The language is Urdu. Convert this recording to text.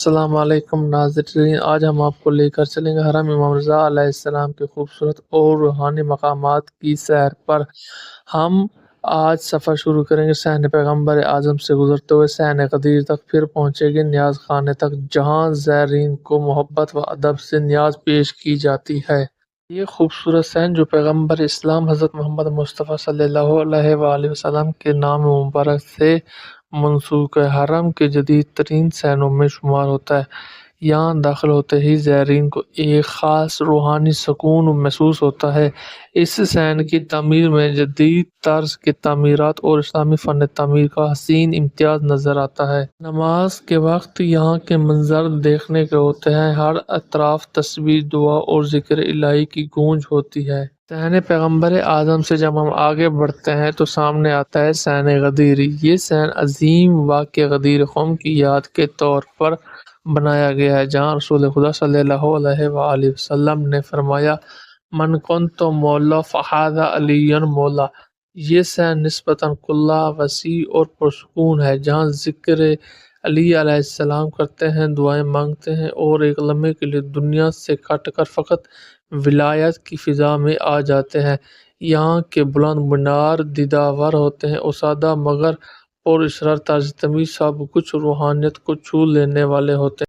السلام علیکم ناظرین، آج ہم آپ کو لے کر چلیں گے حرم امام رضا علیہ السلام کے خوبصورت اور روحانی مقامات کی سیر پر۔ ہم آج سفر شروع کریں گے صحن پیغمبر اعظم سے گزرتے ہوئے۔ صحن غدیر تک پھر پہنچیں گے نیاز خانے تک، جہاں زائرین کو محبت و ادب سے نیاز پیش کی جاتی ہے۔ یہ خوبصورت صحن جو پیغمبر اسلام حضرت محمد مصطفیٰ صلی اللہ علیہ وآلہ وسلم کے نام مبارک سے منسوب ہے۔ حرم کے جدید ترین صحنوں میں شمار ہوتا ہے۔ یہاں داخل ہوتے ہی زائرین کو ایک خاص روحانی سکون محسوس ہوتا ہے۔ اس صحن کی تعمیر میں جدید طرز کی تعمیرات اور اسلامی فن تعمیر کا حسین امتزاج نظر آتا ہے۔ نماز کے وقت یہاں کے منظر دیکھنے کے ہوتے ہیں۔ ہر اطراف تسبیح دعا اور ذکر الہی کی گونج ہوتی ہے۔ صحن پیغمبر اعظم سے جب ہم آگے بڑھتے ہیں تو سامنے آتا ہے صحن غدیر۔ یہ صحن عظیم واقعہ غدیر قوم کی یاد کے طور پر بنایا گیا ہے، جہاں رسول خدا صلی اللہ علیہ وآلہ وسلم نے فرمایا، من کنت مولا فہذا علی مولا یہ صحن نسبتاً کھلا وسیع اور پرسکون ہے، جہاں ذکر علی علیہ السلام کرتے ہیں، دعائیں مانگتے ہیں اور ایک لمحے کے لیے دنیا سے کٹ کر فقط ولایت کی فضا میں آ جاتے ہیں۔ یہاں کے بلند منار دیداور ہوتے ہیں اور سادہ مگر اور اسرار طرز تمیز سب کچھ روحانیت کو چھو لینے والے ہوتے ہیں۔